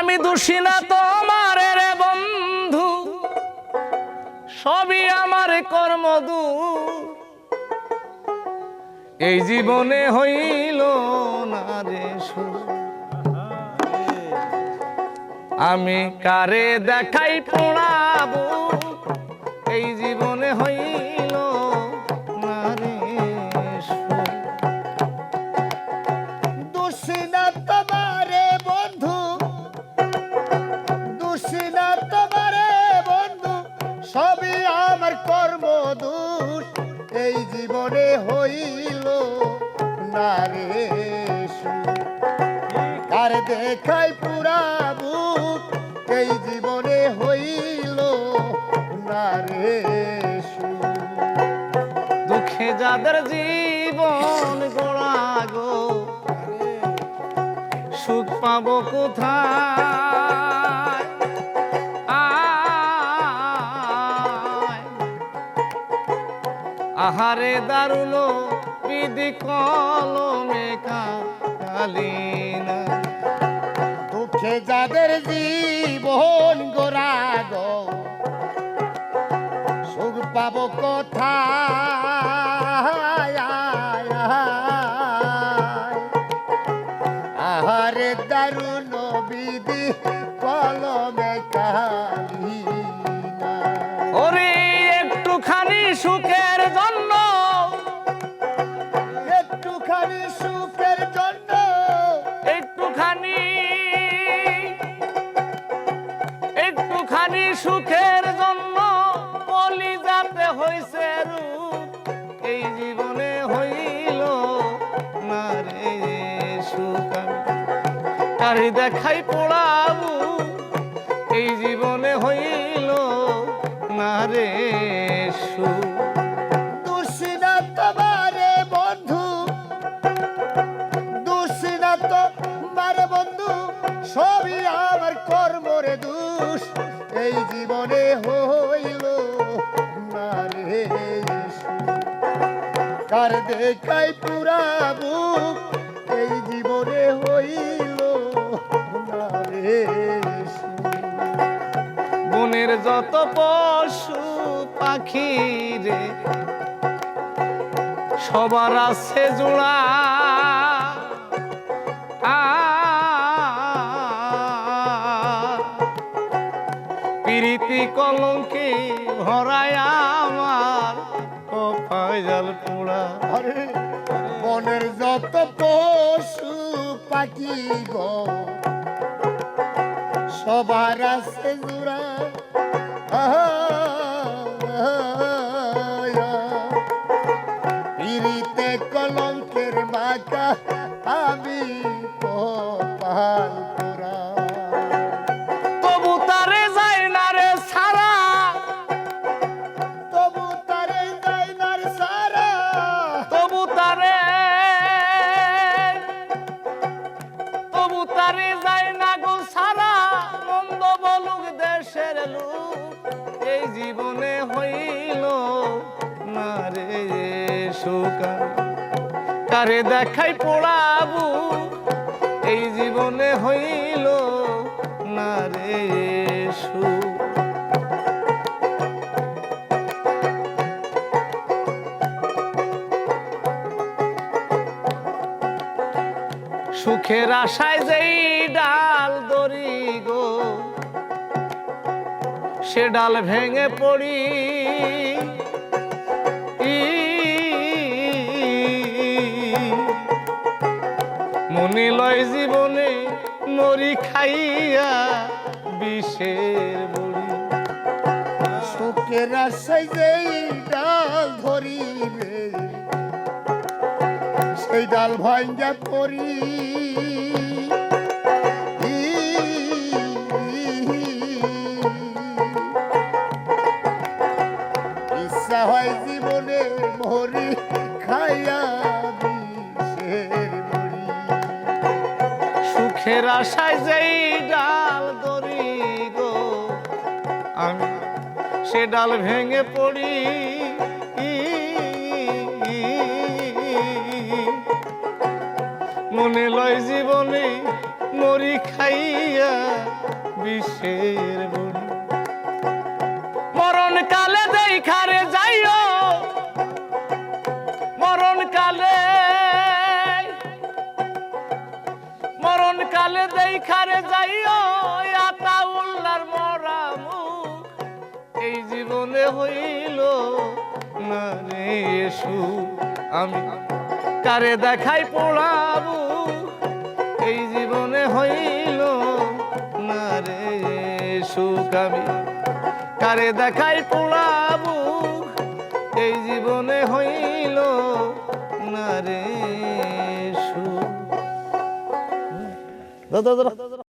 আমি দোষী না তোমার রে বন্ধু। সবই আমার কর্মদু এই জীবনে হইল না রে আমি কারে দেখাই পড়াবো? হইল না রে সুখ। দেখাই পুরা বুক, এই জীবনে হইল না দুঃখে যাদের জীবন গোড়া গো, সুখ পাবো কোথায় আহারে দারুণ বিধি কলমে কালিনা দুঃখে যাদের জীবন গোরাগ, সুখ পাব কোথায়? আহারে দারুণ বিধি কলমে কালিনা কারি দেখাই পোড়াবু, এই জীবনে হইল না রে সুখ বন্ধু তোমারে বন্ধু, সবই আমার কর্মরে দুষ এই জীবনে কার দেখাই পুরা বুক এই জীবনে হইল। বনের যত পশু পাখি রে, সবার আছে জোড়া। প্রীতি কলঙ্কে ভরায় আমার কপাল পোড়া। বনের যত পশু পাখি গো সবার আছে জোড়া কারে দেখাই পড়াবু, এই জীবনে হইল না রে সুখ। সুখের আশায় যেই ডাল দড়ি গো, সে ডাল ভেঙে পড়ি। ই মনে লয় জীবনে মরি খাইয়া বিষের বড়ি। সুখের আশায় যেই ডাল ধরি রে সেই ডাল ভাঙ্গা পড়ি। ইচ্ছা হয় জীবনে মরি খাইয়া এর আশায় যেই ডাল দরি গো, আমি সে ডাল ভেঙে পড়ি। মনে লয় জীবনে মরি খাইয়া বিষের বলি মরণ কালে দেখারে যাইও মরণ কালে যাই দেখারে যাইও, আতা উল্লার মরা মুখ। এই জীবনে হইল না রে আমি কারে দেখাই পড়াবো? এই জীবনে হইল না রে আমি কারে দেখাই পড়াবো? এই জীবনে হইল না রে ضد ضد